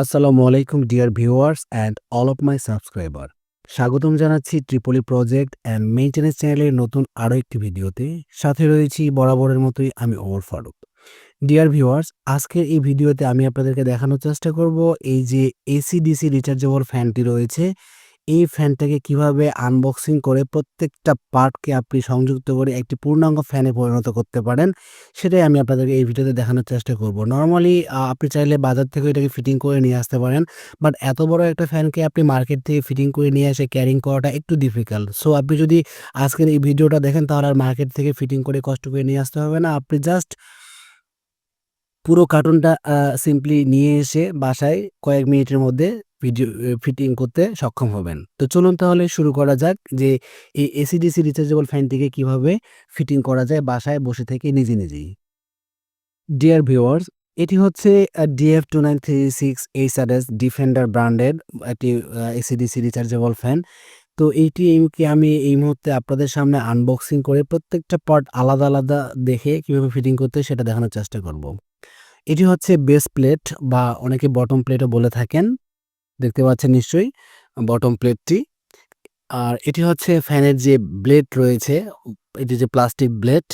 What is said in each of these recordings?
আসসালামু আলাইকুম, dear viewers and all of my subscriber. স্বাগতম জানাচ্ছি ট্রিপলি প্রজেক্ট অ্যান্ড মেইনটেনেন্স চ্যানেলের নতুন আরও একটি ভিডিওতে। সাথে রয়েছি বরাবরের মতোই আমি ওমর ফারুক। ডিয়ার ভিউয়ার্স, আজকের এই ভিডিওতে আমি আপনাদেরকে দেখানোর চেষ্টা করব এই যে এসি ডিসি রিচার্জেবল ফ্যানটি রয়েছে। এই ফ্যানটাকে কীভাবে আনবক্সিং করে প্রত্যেকটা পার্টকে আপনি সংযুক্ত করে একটি পূর্ণাঙ্গ ফ্যানে পরিণত করতে পারেন, সেটাই আমি আপনাদেরকে এই ভিডিওতে দেখানোর চেষ্টা করব। নর্মালি আপনি চাইলে বাজার থেকে এটাকে ফিটিং করে নিয়ে আসতে পারেন বাট এত বড় একটা ফ্যানকে আপনি মার্কেট থেকে ফিটিং করে নিয়ে এসে ক্যারিং করাটা একটু ডিফিকাল্ট সো আপনি যদি আজকের এই ভিডিওটা দেখেন, তাহলে আর মার্কেট থেকে ফিটিং করে কষ্ট করে নিয়ে আসতে হবে না। আপনি জাস্ট পুরো কার্টুনটা সিম্পলি নিয়ে এসে বাসায় কয়েক মিনিটের মধ্যে ভিডিও ফিটিং করতে সক্ষম হবেন। তো চলুন তাহলে শুরু করা যাক যে এই এসিডিসি রিচার্জেবল ফ্যানটিকে কীভাবে ফিটিং করা যায় বাসায় বসে থেকে নিজে নিজেই। ডিয়ার ভিউয়ার্স এটি হচ্ছে DF two nine three six H R S defender ব্র্যান্ডের একটি এসিডিসি রিচার্জেবল ফ্যান তো এইটি কি আমি এই মুহূর্তে আপনাদের সামনে আনবক্সিং করে প্রত্যেকটা পার্ট আলাদা আলাদা দেখে কীভাবে ফিটিং করতে সেটা দেখানোর চেষ্টা করব। এটি হচ্ছে বেস প্লেট বা অনেকে বটম প্লেটও বলে থাকেন। দেখতে পাচ্ছেন নিশ্চয়ই বটম প্লেটটি আর এটি হচ্ছে ফ্যানের যে ব্লেড রয়েছে, এটি যে প্লাস্টিক ব্লেড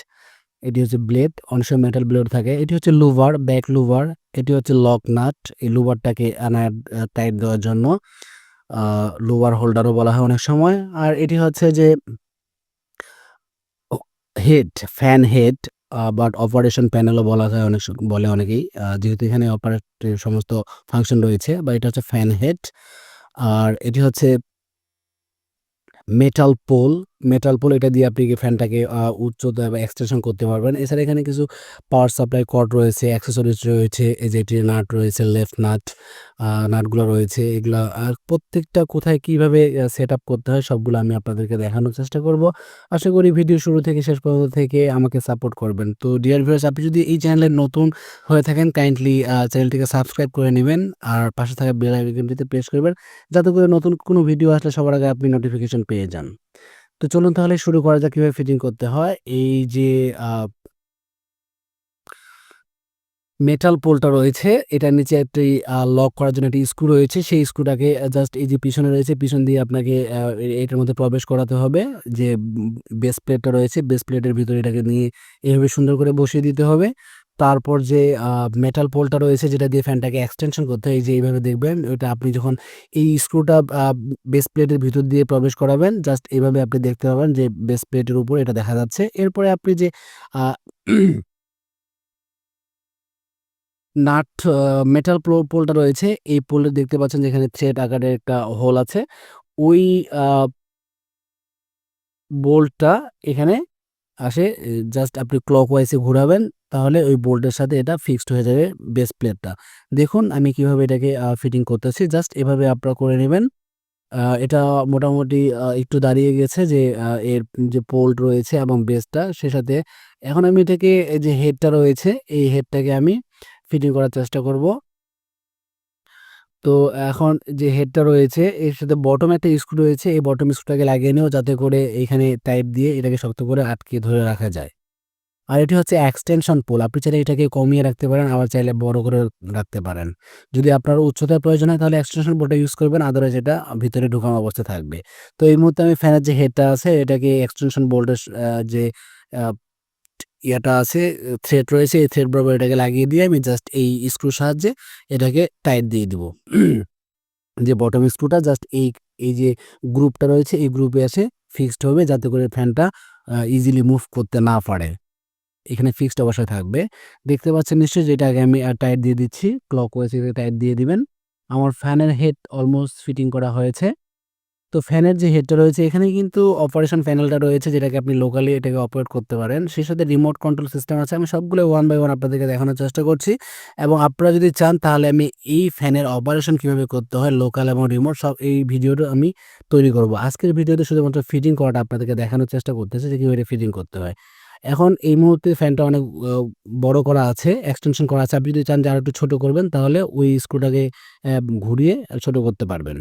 এটি হচ্ছে ব্লেড অনেক সময় মেটাল ব্লেড থাকে। এটি হচ্ছে লুভার ব্যাক লুভার এটি হচ্ছে লক নাট এই লুভারটাকে আনার টাইট দেওয়ার জন্য লুভার হোল্ডারও বলা হয় অনেক সময়। আর এটি হচ্ছে যে head fan head but operation প্যানেলও বলা যায় অনেক বলে অনেকেই। যেহেতু এখানে অপারেটের সমস্ত ফাংশন রয়েছে বা এটা হচ্ছে ফ্যান হেড আর এটি হচ্ছে মেটাল পোল মেটাল পোল এটা দিয়ে আপনি ফ্যানটাকে উচ্চতা বা এক্সটেনশন করতে পারবেন। এছাড়া এখানে কিছু পাওয়ার সাপ্লাই কর্ড রয়েছে অ্যাক্সেসরিজ রয়েছে, এই যে নাট রয়েছে লেফট নাট নাটগুলো রয়েছে, এগুলো। আর প্রত্যেকটা কোথায় কীভাবে সেট আপ করতে হয় সবগুলো আমি আপনাদেরকে দেখানোর চেষ্টা করব। আশা করি ভিডিও শুরু থেকে শেষ পর্যন্ত থেকে আমাকে সাপোর্ট করবেন। তো ডিয়ার ভিউয়ার্স আপনি যদি এই চ্যানেলে নতুন হয়ে থাকেন কাইন্ডলি চ্যানেলটিকে সাবস্ক্রাইব করে নেবেন আর পাশে থাকা বেল আইকনটিতে প্রেস করবেন, যাতে করে নতুন কোনো ভিডিও আসলে সবার আগে আপনি নোটিফিকেশন পেয়ে যান। তো চলুন তাহলে শুরু করা যাক কীভাবে ফিটিং করতে হয়। এই যে মেটাল পোলটা রয়েছে, এটার নিচে একটি লক করার জন্য একটি স্ক্রু রয়েছে। সেই স্ক্রুটাকে জাস্ট এই যে পিছনে রয়েছে, পিছন দিয়ে আপনাকে এটার মধ্যে প্রবেশ করাতে হবে। যে বেস প্লেটটা রয়েছে বেস প্লেটের ভিতরে এটাকে নিয়ে এভাবে সুন্দর করে বসিয়ে দিতে হবে। তারপর যে মেটাল পোলটা রয়েছে যেটা দিয়ে ফ্যানটাকে এক্সটেনশন করতে হয়, এই যে এইভাবে দেখবেন ওইটা আপনি যখন এই স্ক্রুটা বেস প্লেটের ভিতর দিয়ে প্রবেশ করাবেন জাস্ট এইভাবে আপনি দেখতে পাবেন যে বেস প্লেটের উপর এটা দেখা যাচ্ছে। এরপরে আপনি যে নাট মেটাল পোলটা রয়েছে, এই পোলে দেখতে পাচ্ছেন যেখানে থ্রেড আকারের একটা হোল আছে। ওই বোল্টটা এখানে আসে জাস্ট আপনি ক্লক ওয়াইজে ঘোরাবেন, তাহলে ওই বোল্টের সাথে এটা ফিক্সড হয়ে যাবে বেস প্লেটটা দেখুন আমি কীভাবে এটাকে ফিটিং করতেছি জাস্ট এভাবে আপনারা করে নেবেন। এটা মোটামুটি একটু দাঁড়িয়ে গেছে যে এর যে পোল্ট রয়েছে এবং বেসটা সে সাথে এখন আমি এটাকে যে হেডটা রয়েছে, এই হেডটাকে আমি ফিটিং করার চেষ্টা করব। তো এখন যে হেডটা রয়েছে, এর সাথে বটম একটা স্ক্রু রয়েছে, এই বটম স্ক্রুটাকে লাগিয়ে নিও যাতে করে এখানে টাইপ দিয়ে এটাকে শক্ত করে আটকে ধরে রাখা যায়। আর এটি হচ্ছে এক্সটেনশন পোল আপনি চাইলে এটাকে কমিয়ে রাখতে পারেন, আবার চাইলে বড় করে রাখতে পারেন। যদি আপনার উচ্চতার প্রয়োজন হয়, তাহলে এক্সটেনশন পোলটা ইউজ করবেন আদারওয়াইজ এটা ভিতরে ঢুকানো অবস্থায় থাকবে। তো এই মুহূর্তে আমি ফ্যানের যে হেডটা আছে, এটাকে এক্সটেনশন বোল্টের যে ইয়াটা আছে থ্রেড রয়েছে, এই থ্রেড বরাবর এটাকে লাগিয়ে দিয়ে আমি জাস্ট এই স্ক্রুর সাহায্যে এটাকে টাইট দিয়ে দিব। যে বটম স্ক্রুটা জাস্ট এই এই যে গ্রুপটা রয়েছে, এই গ্রুপে এসে ফিক্সড হবে যাতে করে ফ্যানটা ইজিলি মুভ করতে না পারে। এখানে ফিক্সড অবশ্যই থাকবে। দেখতে পাচ্ছেন নিশ্চয়ই যেটা আগে আমি টাইট দিয়ে দিচ্ছি। ক্লক ওয়েজ টাইট দিয়ে দিবেন। আমার ফ্যানের হেড অলমোস্ট ফিটিং করা হয়েছে। তো ফ্যানের যে হেডটা রয়েছে এখানে কিন্তু অপারেশন প্যানেলটা রয়েছে, যেটাকে আপনি লোকালি এটাকে অপারেট করতে পারেন। সেই সাথে রিমোট কন্ট্রোল সিস্টেম আছে, আমি সবগুলো ওয়ান বাই ওয়ান আপনাদেরকে দেখানোর চেষ্টা করছি। এবং আপনারা যদি চান, তাহলে আমি এই ফ্যানের অপারেশন কীভাবে করতে হয় লোকাল এবং রিমোট সব এই ভিডিওটা আমি তৈরি করব। আজকের ভিডিওতে শুধুমাত্র ফিটিং করাটা আপনাদেরকে দেখানোর চেষ্টা করতেছে, যে কীভাবে ফিটিং করতে হয়। এখন এই মুহূর্তে ফ্যানটা অনেক বড় করা আছে এক্সটেনশন করা আছে। আপনি যদি চান যে আরও একটু ছোট করবেন, তাহলে ওই স্ক্রুটাকে ঘুরিয়ে ছোট করতে পারবেন।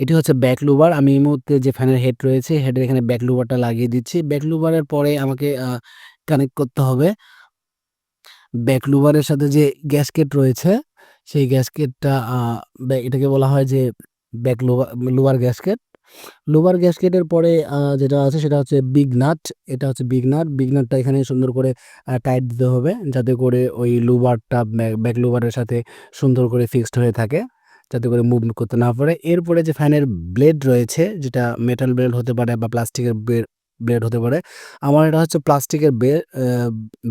এটি হচ্ছে ব্যাক লুবার আমি এই মুহূর্তে যে ফ্যানের হেড রয়েছে হেডের এখানে ব্যাক লুবারটা লাগিয়ে দিচ্ছি ব্যাক লুবারের পরে আমাকে কানেক্ট করতে হবে ব্যাক লুবারের সাথে যে গ্যাসকেট রয়েছে, সেই গ্যাসকেটটা এটাকে বলা হয় যে ব্যাক লোবা লোয়ার গ্যাসকেট। লোয়ার গ্যাসকেটের পরে যেটা আছে সেটা হচ্ছে বিগ নাট। এটা হচ্ছে বিগ নাট। বিগ নাটটা এখানে সুন্দর করে টাইট দিতে হবে, যাতে করে ওই লুবারটা ব্যাক লুবারের সাথে সুন্দর করে ফিক্সড হয়ে থাকে। যাতে করে মুভ করতে না পারে। এরপরে যে ফ্যানের ব্লেড রয়েছে, যেটা মেটাল ব্লেড হতে পারে বা প্লাস্টিকের ব্লেড হতে পারে। আমার এটা হচ্ছে প্লাস্টিকের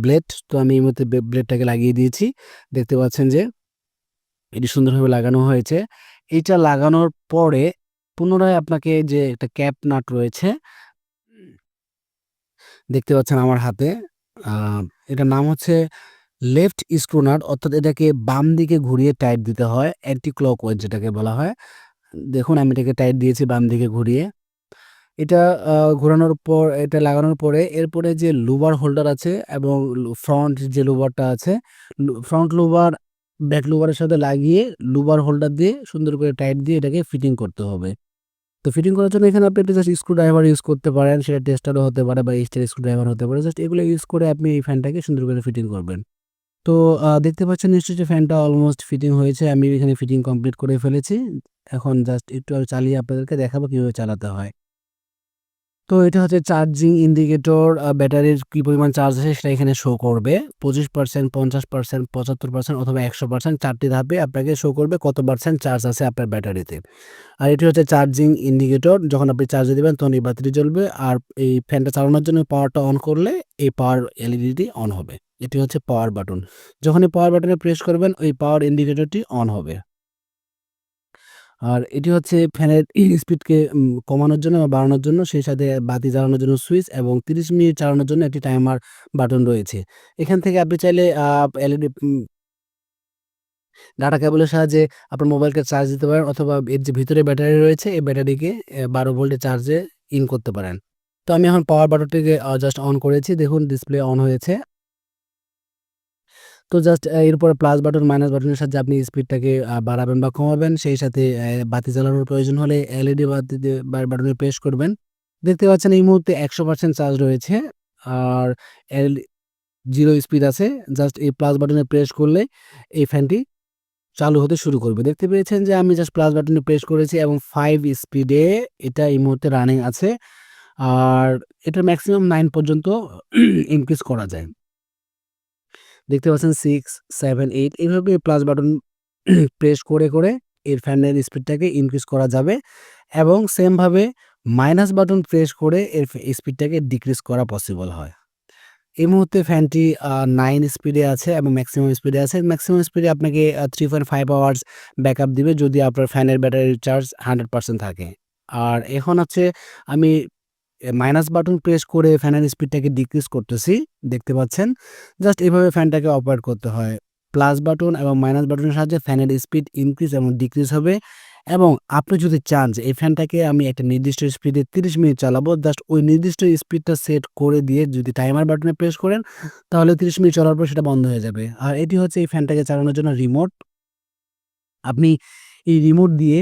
ব্লেড। তো আমি এই বে ব্লেডটাকে লাগিয়ে দিয়েছি। দেখতে পাচ্ছেন যে এটি সুন্দরভাবে লাগানো হয়েছে। এইটা লাগানোর পরে পুনরায় আপনাকে যে একটা ক্যাপ নাট রয়েছে, দেখতে পাচ্ছেন আমার হাতে। এটার নাম হচ্ছে লেফট স্ক্রু নাট অর্থাৎ এটাকে বাম দিকে ঘুরিয়ে টাইট দিতে হয়। অ্যান্টি ক্লকওয়াইজ যেটাকে বলা হয়। দেখুন আমি এটাকে টাইট দিয়েছি বাম দিকে ঘুরিয়ে। এটা ঘোরানোর পর এটা লাগানোর পরে এরপরে যে লুবার হোল্ডার আছে এবং ফ্রন্ট যে লুবারটা আছে, ফ্রন্ট লুবার ব্যাক লুবারের সাথে লাগিয়ে লুবার হোল্ডার দিয়ে সুন্দর করে টাইট দিয়ে এটাকে ফিটিং করতে হবে। তো ফিটিং করার জন্য এখানে আপনি জাস্ট স্ক্রুড্রাইভার ইউজ করতে পারেন। সেটা টেস্টারও হতে পারে বা স্টিলের স্ক্রুড্রাইভার হতে পারে। জাস্ট এগুলো ইউজ করে আপনি এই ফ্যানটাকে সুন্দর করে ফিটিং করবেন। তো দেখতে পাচ্ছেন নিশ্চয়ই যে ফ্যানটা অলমোস্ট ফিটিং হয়েছে। আমি এখানে ফিটিং কমপ্লিট করে ফেলেছি। এখন জাস্ট একটু আমি চালিয়ে আপনাদেরকে দেখাবো কীভাবে চালাতে হয়। তো এটা হচ্ছে চার্জিং ইন্ডিকেটর ব্যাটারির কী পরিমাণ চার্জ আছে সেটা এখানে শো করবে। 25%, 50%, 75% অথবা 100% ৪ টি ধাপে আপনাকে শো করবে কত পার্সেন্ট চার্জ আছে আপনার ব্যাটারিতে। আর এটি হচ্ছে চার্জিং ইন্ডিকেটর। যখন আপনি চার্জে দিবেন তখন এই বাতিটি জ্বলবে। আর এই ফ্যানটা চালানোর জন্য পাওয়ারটা অন করলে এই পাওয়ার এলইডিটি অন হবে। এটি হচ্ছে পাওয়ার বাটন। যখনই পাওয়ার বাটনে প্রেস করবেন, ওই পাওয়ার ইন্ডিকেটরটি অন হবে। আর এটি হচ্ছে ফ্যানের স্পিডকে কমানোর জন্য বা বাড়ানোর জন্য, সেই সাথে বাতি জ্বালানোর জন্য সুইচ এবং ৩০ মিনিট চালানোর জন্য একটি টাইমার বাটন রয়েছে। এখান থেকে আপনি চাইলে এলইডি ডাটা কেবলের সাহায্যে আপনার মোবাইলকে চার্জ দিতে পারেন অথবা এর যে ভিতরে ব্যাটারি রয়েছে, এই ব্যাটারিকে বারো ভোল্টে চার্জে ইন করতে পারেন। তো আমি এখন পাওয়ার বাটনটিকে জাস্ট অন করেছি। দেখুন ডিসপ্লে অন হয়েছে। তো জাস্ট এরপরে প্লাস বাটন, মাইনাস বাটনের সাহায্যে আপনি স্পিডটাকে বাড়াবেন বা কমাবেন। সেই সাথে বাতি জ্বালানোর প্রয়োজন হলে এলইডি বাতিতে বা বাটনে প্রেস করবেন। দেখতে পাচ্ছেন এই মুহূর্তে ১০০% চার্জ রয়েছে। আর এল 0 স্পিড আছে। জাস্ট এই প্লাস বাটনে প্রেস করলে এই ফ্যানটি চালু হতে শুরু করবে। দেখতে পেয়েছেন যে আমি জাস্ট প্লাস বাটনে প্রেস করেছি এবং ফাইভ স্পিডে এটা এই মুহূর্তে রানিং আছে। আর এটা ম্যাক্সিমাম নাইন পর্যন্ত ইনক্রিজ করা যায়। দেখতে পাচ্ছেন সিক্স সেভেন এইট এইভাবে প্লাস বাটন প্রেস করে, করে এর ফ্যানের স্পিডটাকে ইনক্রিজ করা যাবে এবং সেমভাবে মাইনাস বাটন প্রেস করে এর স্পিডটাকে ডিক্রিজ করা পসিবল হয়। এই মুহূর্তে ফ্যানটি নাইন স্পিডে আছে এবং ম্যাক্সিমাম স্পিডে আছে। ম্যাক্সিমাম স্পিডে আপনাকে আ 3.5 আওয়ার্স ব্যাকআপ দিবে যদি আপনার ফ্যানের ব্যাটারির চার্জ 100% থাকে। আর এখন হচ্ছে আমি মাইনাস বাটন প্রেস করে ফ্যানের স্পিডটাকে ডিক্রিজ করতেছি। দেখতে পাচ্ছেন। জাস্ট এভাবে ফ্যানটাকে অপারেট করতে হয়। প্লাস বাটন এবং মাইনাস বাটনের সাহায্যে ফ্যানের স্পিড ইনক্রিজ এবং ডিক্রিজ হবে এবং আপনি যদি চান যে এই ফ্যানটাকে আমি একটা নির্দিষ্ট স্পিডে ৩০ মিনিট চালাবো জাস্ট ওই নির্দিষ্ট স্পিডটা সেট করে দিয়ে যদি টাইমার বাটনে প্রেস করেন, তাহলে ৩০ মিনিট চলার পর সেটা বন্ধ হয়ে যাবে। আর এটি হচ্ছে এই ফ্যানটাকে চালানোর জন্য রিমোট। আপনি এই রিমোট দিয়ে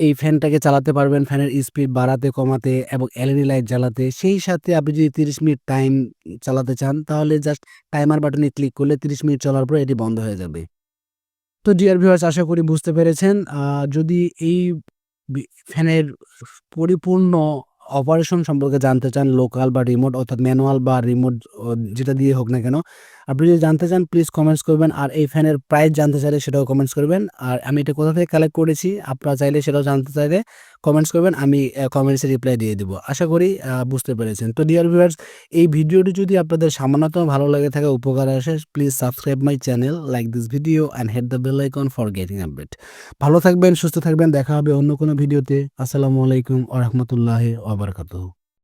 এই ফ্যানটাকে চালাতে পারবেন ফ্যানের স্পিড বাড়াতে কমাতে এবং এলইডি লাইট জ্বালাতে। সেই সাথে আপনি যদি ৩০ মিনিট টাইম চালাতে চান তাহলে জাস্ট টাইমার বাটনে ক্লিক করলে ৩০ মিনিট চলার পর এটি বন্ধ হয়ে যাবে। তো ডিয়ার ভিউয়ার্স আশা করি বুঝতে পেরেছেন। যদি এই ফ্যানের পরিপূর্ণ অপারেশন সম্পর্কে জানতে চান লোকাল বা রিমোট অর্থাৎ ম্যানুয়াল বা রিমোট যেটা দিয়ে হোক না কেন, আপনি যদি জানতে চান প্লিজ কমেন্টস করবেন। আর এই ফ্যানের প্রাইস জানতে চাইলে সেটাও কমেন্টস করবেন। আর আমি এটা কোথা থেকে কালেক্ট করেছি আপনারা চাইলে সেটাও জানতে চাইলে কমেন্টস করবেন। আমি কমেন্টসে রিপ্লাই দিয়ে দিব। আশা করি বুঝতে পেরেছেন। তো ডিয়ার ভিউয়ার্স এই ভিডিওটি যদি আপনাদের সামান্যতম ভালো লাগে থাকে উপকারে আসে please subscribe my channel, like this video and hit the bell icon for getting update. ভালো থাকবেন, সুস্থ থাকবেন। দেখা হবে অন্য কোনো ভিডিওতে। আসসালামু আলাইকুম ওয়া রাহমাতুল্লাহি।